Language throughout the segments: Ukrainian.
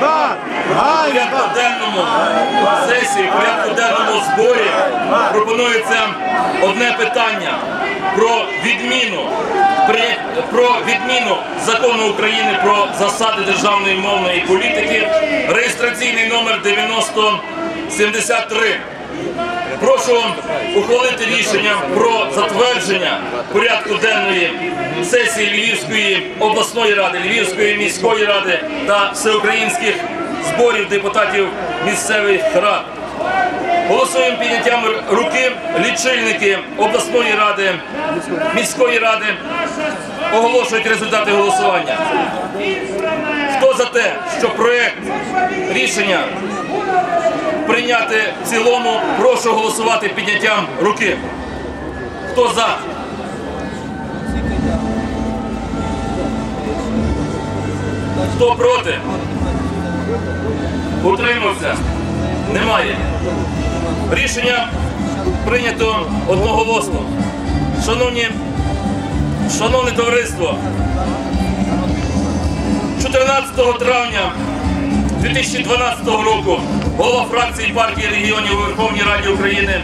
Ганьба! Порядку денному сесії, в порядку денному зборі пропонується одне питання про відміну про відміну закону України про засади державної мовної політики, реєстраційний номер 9073. Прошу ухвалити рішення про затвердження порядку денної сесії Львівської обласної ради, Львівської міської ради та всеукраїнських зборів депутатів місцевих рад. Голосуємо підняттям руки лічильники обласної ради, міської ради оголошують результати голосування. Хто за те, що проект рішення прийняти в цілому, прошу голосувати підняттям руки. Хто за? Хто проти? Утримався? Немає. Рішення прийнято одноголосно. Шановні, шановне товариство, 14 травня 2012 року голова фракції партії регіонів у Верховній Раді України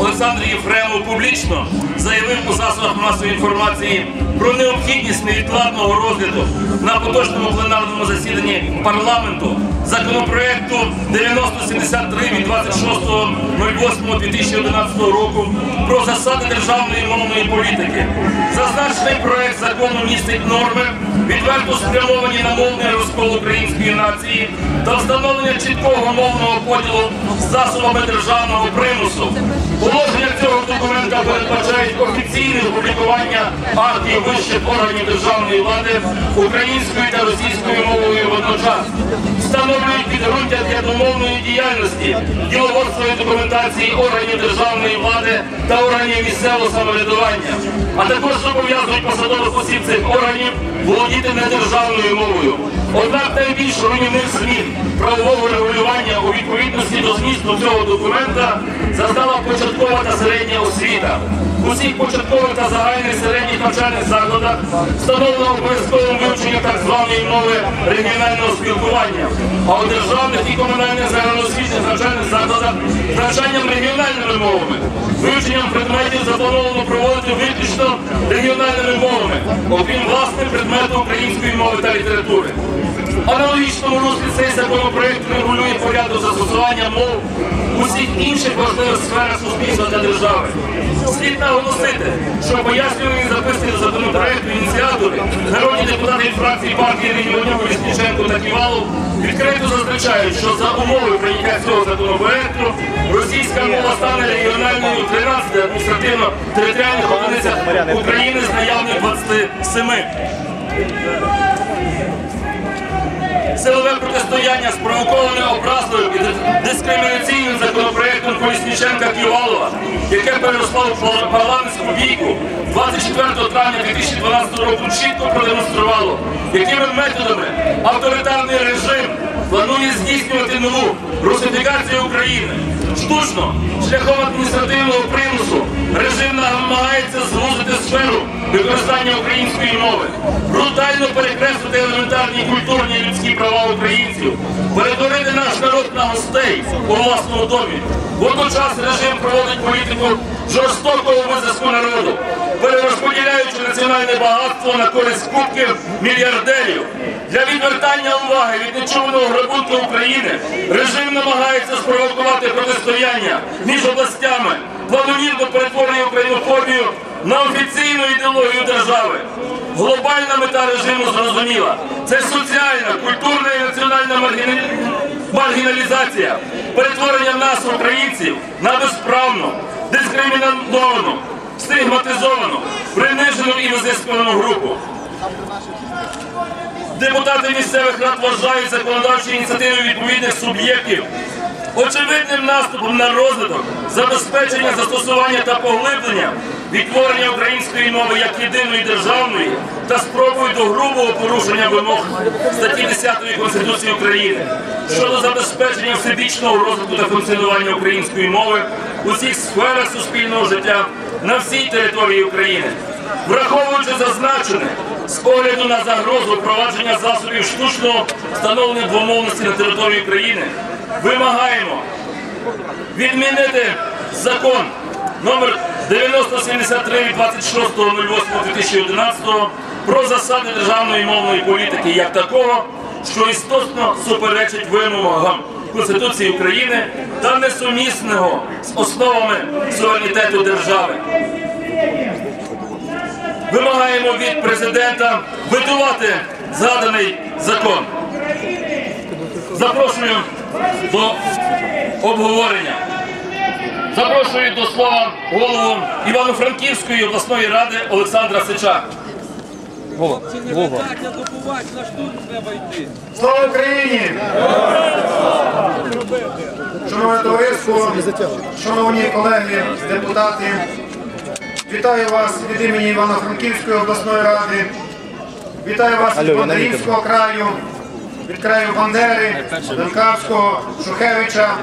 Олександр Єфремов публічно заявив у засобах масової інформації про необхідність невідкладного розгляду на поточному пленарному засіданні парламенту законопроекту 9073 від 26.08.2011 року про засади державної мовної політики. Зазначений проект закону містить норми, відверто спрямовані на мовний розкол української нації та встановлення чіткого мовного поділу засобами державного примусу. Положення цього документа передбачають офіційне опублікування актів вищих органів державної влади українською та російською мовою водночас. Встановлюють підґрунтя для домовної діяльності, діловодської документації органів державної влади та органів місцевого самоврядування, а також зобов'язують посадових осіб цих органів володіти недержавною мовою. Однак найбільш руйнівних змін правового регулювання у відповідності до змісту цього документа зазнала початкова та середня освіта. У всіх початкових та загальних середніх навчальних закладах встановлено обов'язковим вивчення так званої мови регіонального спілкування, а у державних і комунальних загальноосвітніх навчальних закладах навчанням регіональними мовами. Вивченням предметів заплановано проводити виключно регіональними мовами, окрім власне предмету української мови та літератури. Аналогічному руслі цей законопроект регулює порядок застосування мов у всіх інших важливих сферах суспільства та держави. Слід наголосити, що пояснювані записки законопроекту ініціатори, народні депутати від фракції партії регіонів Колісніченко та Ківалов відкрито зазначають, що за умови прийняття цього законопроекту російська мова стане регіональною в 13 адміністративно-територіальних одиницях України з наявних 27. Силове протистояння спровоковане образливим і дискримінаційним законопроектом Колісніченка Ківалова, яке переросло в пар- парламентську бійку 24 травня 2012 року, чітко продемонструвало, якими методами авторитарний режим планує здійснювати нову русифікацію України. Штучно, шляхом адміністративного примусу, режим намагається звузити сферу використання української мови, брутально перекреслити елементарні культурні і людські права українців, перетворити наш народ на гостей у власному домі. Водночас режим проводить політику жорстокого визиску народу, перерозподіляючи національне багатство на користь кубків мільярдерів. Для відвертання уваги від нечуваного грабунку України режим намагається спровокувати протистояння між областями, планомірно перетворює українофобію на офіційну ідеологію держави. Глобальна мета режиму зрозуміла. Це соціальна, культурна і національна маргіна- маргіналізація, перетворення нас, українців, на безправну, дискриміновану, стигматизовану, принижену і визискувану групу. Депутати місцевих рад вважають законодавчі ініціативи відповідних суб'єктів очевидним наступом на розвиток, забезпечення застосування та поглиблення відтворення української мови як єдиної державної та спробою до грубого порушення вимог статті 10 Конституції України щодо забезпечення всебічного розвитку та функціонування української мови у всіх сферах суспільного життя на всій території України. Враховуючи зазначене, З огляду на загрозу впровадження засобів штучного встановлення двомовності на території України вимагаємо відмінити закон номер 9073 від 26.08.2011 про засади державної мовної політики як такого, що істотно суперечить вимогам Конституції України та несумісного з основами суверенітету держави. Вимагаємо від президента витувати згаданий закон. Запрошую до обговорення. Запрошую до слова голову Івано-Франківської обласної ради Олександра Сича. Вова. Слава Україні! Шановне товариство, шановні колеги, депутати, вітаю вас від імені Івано-Франківської обласної ради, вітаю вас від Бондарівського краю, від краю Бандери, Донкавського, Шухевича,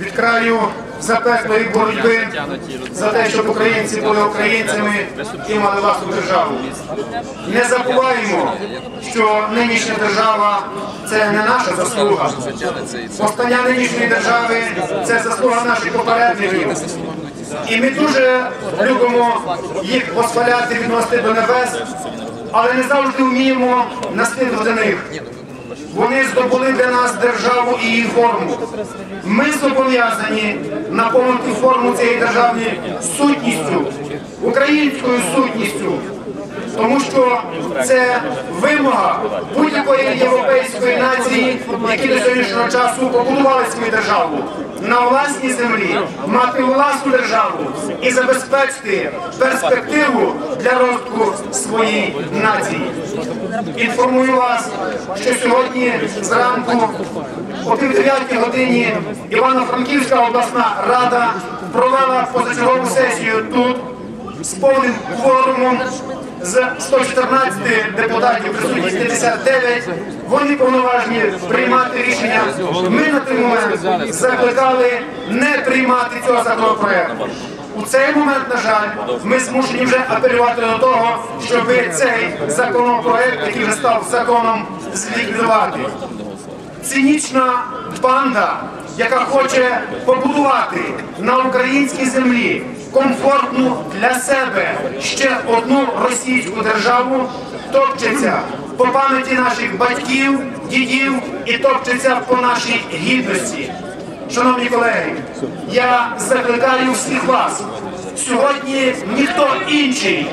від краю запеклої боротьби за те, щоб українці були українцями і мали власну державу. Не забуваємо, що нинішня держава це не наша заслуга. Постання нинішньої держави це заслуга наших попередників. І ми дуже любимо їх восхваляти, відносити до небес, але не завжди вміємо наслідувати них. Вони здобули для нас державу і її форму. Ми зобов'язані наповнити форму цієї державні сутністю, українською сутністю. Тому що це вимога будь-якої європейської нації, які до сьогоднішнього часу побудували свою державу на власній землі, мати власну державу і забезпечити перспективу для розвитку своєї нації. Інформую вас, що сьогодні зранку о пів годині Івано-Франківська обласна рада провела позачергову сесію тут з повним форумом з 114 депутатів, присутність 59, вони повноважні приймати рішення. Ми на той момент закликали не приймати цього законопроекту. У цей момент, на жаль, ми змушені вже апелювати до того, щоб цей законопроект, який вже став законом, зліквідувати цинічна банда, яка хоче побудувати на українській землі комфортну для себе ще одну російську державу, топчеться по пам'яті наших батьків, дідів і топчеться по нашій гідності. Шановні колеги, я закликаю всіх вас сьогодні ніхто інший,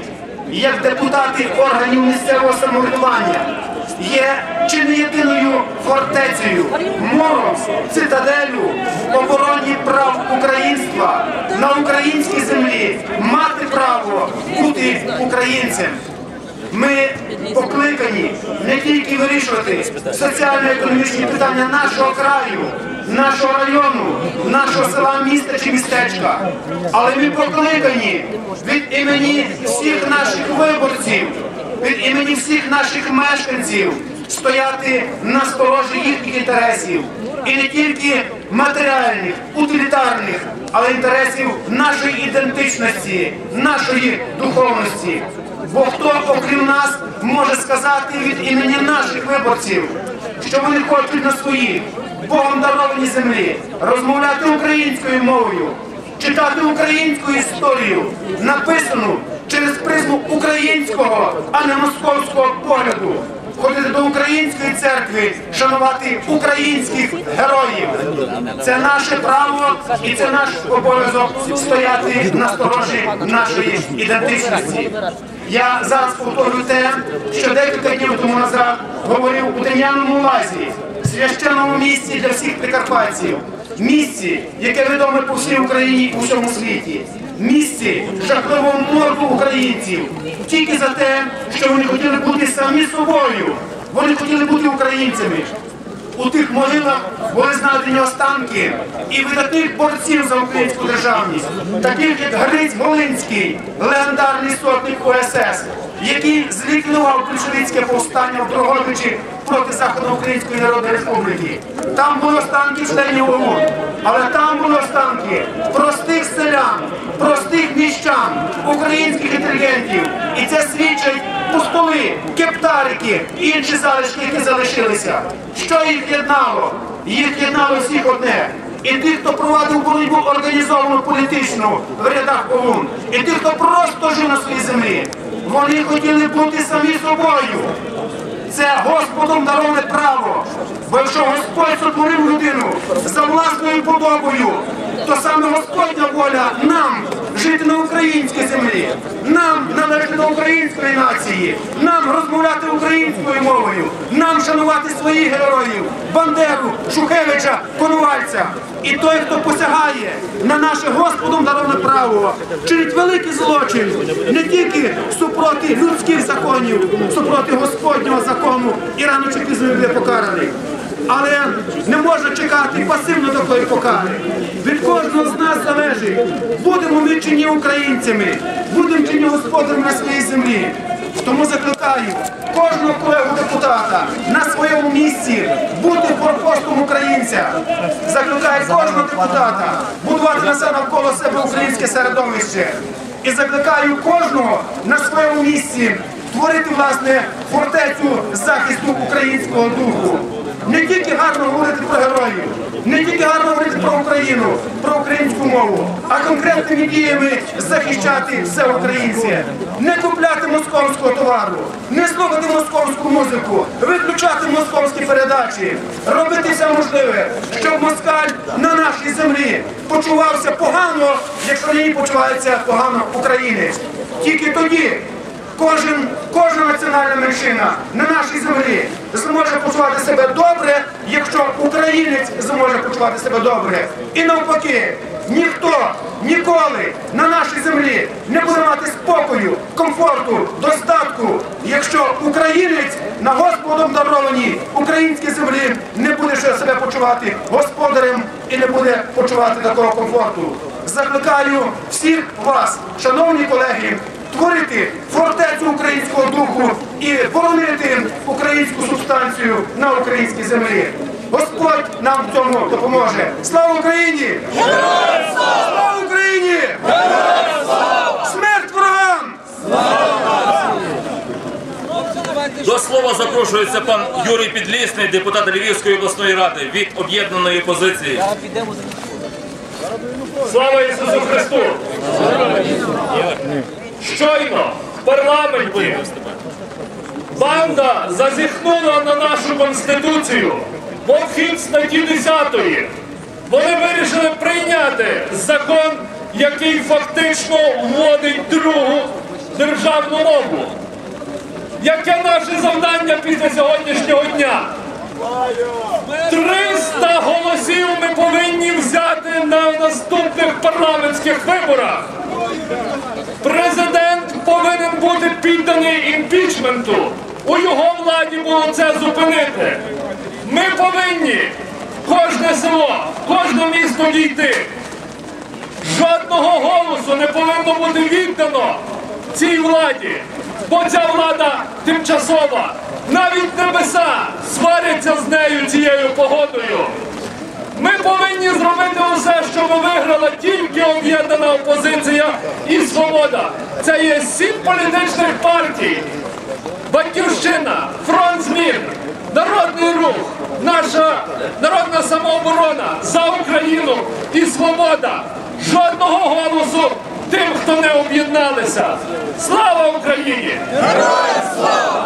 як депутати органів місцевого самоврядування, є чи не єдиною фортецею, мором, цитаделю обороні прав українства на українській землі мати право бути українцем. Ми покликані не тільки вирішувати соціально-економічні питання нашого краю, нашого району, нашого села, міста чи містечка, але ми покликані від імені всіх наших виборців, від імені всіх наших мешканців стояти на сторожі їхніх інтересів. І не тільки матеріальних, утилітарних, але інтересів нашої ідентичності, нашої духовності. Бо хто, окрім нас, може сказати від імені наших виборців, що вони хочуть на своїй Богом дарованій землі розмовляти українською мовою, читати українську історію, написану через призму українського, а не московського погляду. Ходити до української церкви, шанувати українських героїв. Це наше право і це наш обов'язок стояти на сторожі нашої ідентичності. Я зараз повторюю те, що декілька днів тому назад говорив у Дем'яному лазі, священному місці для всіх прикарпатців, місці, яке відоме по всій Україні і у всьому світі, місці жахливого морду українців, тільки за те, що вони хотіли бути самі собою, вони хотіли бути українцями. У тих могилах були знайдені останки і видатних борців за українську державність, таких як Гриць Волинський, легендарний сотник ОСС, який зліквідував більшовицьке повстання в Дрогобичі проти Західноукраїнської Народної Республіки. Там були останки членів ОУН, але там були останки простих селян, простих міщан, українських інтелігентів. І це свідчать пустоли, кептарики і інші залишки, які залишилися. Що їх єднало? Їх єднало всіх одне. І тих, хто провадив боротьбу організовану політичну в рядах ОУН, і тих, хто просто жив на своїй землі. Вони хотіли бути самі собою. Це Господом дароване право. Бо якщо Господь сотворив людину за власною подобою, то саме Господня воля нам жити на українській землі, нам належати до української нації, нам розмовляти українською мовою, нам шанувати своїх героїв, Бандеру, Шухевича, Конувальця. І той, хто посягає на наше Господом дароване право, чинить великий злочин не тільки супроти людських законів, супроти Господнього закону і рано чи пізно буде покараний. Але не можна чекати пасивно такої покари. Від кожного з нас залежить, будемо ми чи ні українцями, будемо чи ні господарями на своїй землі. Тому закликаю кожного колегу депутата на своєму місці бути форпостом українця. Закликаю кожного депутата будувати на себе навколо себе українське середовище. І закликаю кожного на своєму місці створити власне фортецю захисту українського духу. Не тільки гарно говорити про героїв, не тільки гарно говорити про Україну, про українську мову, а конкретними діями захищати все українське, не купляти московського товару, не слухати московську музику, виключати московські передачі, робити все можливе, щоб москаль на нашій землі почувався погано, якщо на ній почувається погано українець. Тільки тоді Кожен, кожна національна меншина на нашій землі зможе почувати себе добре, якщо українець зможе почувати себе добре. І навпаки, ніхто ніколи на нашій землі не буде мати спокою, комфорту, достатку, якщо українець на Господом дарованій українській землі не буде ще себе почувати господарем і не буде почувати такого комфорту. Закликаю всіх вас, шановні колеги, творити фортецю українського духу і боронити українську субстанцію на українській землі. Господь нам в цьому допоможе. Слава Україні! Слава Україні! Смерть ворогам! До слова запрошується пан Юрій Підлісний, депутат Львівської обласної ради від об'єднаної позиції. Слава Ісусу Христу! Щойно в парламенті банда зазіхнула на нашу конституцію в обхід статті 10. Вони вирішили прийняти закон, який фактично вводить другу державну мову. Яке наше завдання після сьогоднішнього дня? 300 голосів ми повинні взяти на наступних парламентських виборах. Президент повинен бути підданий імпічменту. У його владі було це зупинити. Ми повинні кожне село, кожне місто дійти. Жодного голосу не повинно бути віддано цій владі, бо ця влада тимчасова. Навіть небеса сваряться з нею цією погодою. Ми повинні зробити усе, щоб виграла тільки об'єднана опозиція і свобода. Це є сім політичних партій. Батьківщина, фронт змін, народний рух, наша народна самооборона за Україну і свобода. Жодного голосу тим, хто не об'єдналися. Слава Україні!